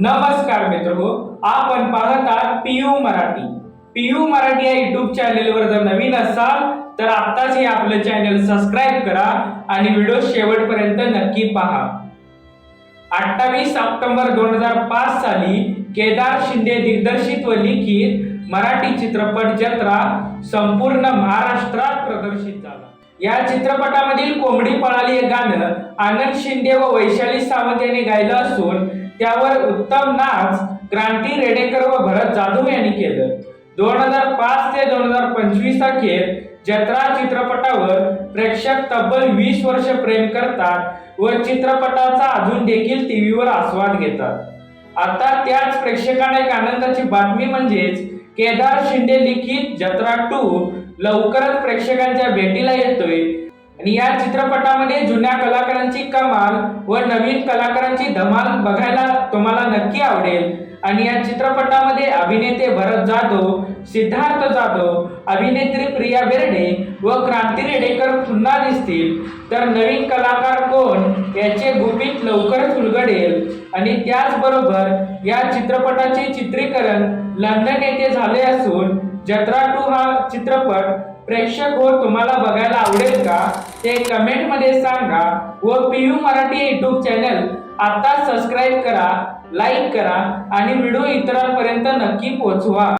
नमस्कार मित्र हो आपण पाहत आहात पीयू मराठी. पीयू मराठी या युट्यूब चॅनेलवर जर नवीन असाल तर आत्ताच हे आपलं चॅनल सबस्क्राईब करा आणि व्हिडिओ शेवटपर्यंत नक्की पहा. अठ्ठावीस ऑक्टोबर दोन हजार पाच साली केदार शिंदे दिग्दर्शित व लिखित मराठी चित्रपट जत्रा संपूर्ण महाराष्ट्रात प्रदर्शित झाला. या चित्रपटामधील कोंबडी पळाली हे गाणं आनंद शिंदे व वैशाली सावंत यांनी गायलं असून त्यावर उत्तम नाच क्रांती रेडेकर व भरत जाधव यांनी केलं. दोन हजार पाच ते दोन हजार पंचवीस अखेर जत्रा चित्रपटावर प्रेक्षक तब्बल वीस वर्ष प्रेम करतात व चित्रपटाचा अजून देखील टीव्हीवर आस्वाद घेतात. आता त्याच प्रेक्षकांना एक आनंदाची बातमी म्हणजेच केदार शिंदे लिखित जत्रा टू लवकरच प्रेक्षकांच्या भेटीला येतोय. आणि या चित्रपटामध्ये जुन्या कलाकारांची कमाल व नवीन कलाकारांची धमाल बघायला तुम्हाला नक्की आवडेल. आणि या चित्रपटामध्ये अभिनेते भरत जाधव सिद्धार्थ जाधव अभिनेत्री प्रिया बेर्डे व क्रांती रेडेकर पुन्हा दिसतील. तर नवीन कलाकार कोण याचे गुपित लवकरच उलगडेल. आणि त्याचबरोबर या चित्रपटाचे चित्रीकरण लंडन येथे झाले असून जत्रा टू हा चित्रपट प्रेक्षक व तुम्हाला बघायला आवडेल का? ते कमेंटमध्ये सांगा. हो, व पीयू मराठी युट्यूब चॅनल आता सबस्क्राईब करा लाईक करा आणि व्हिडिओ इतरांपर्यंत नक्की पोहोचवा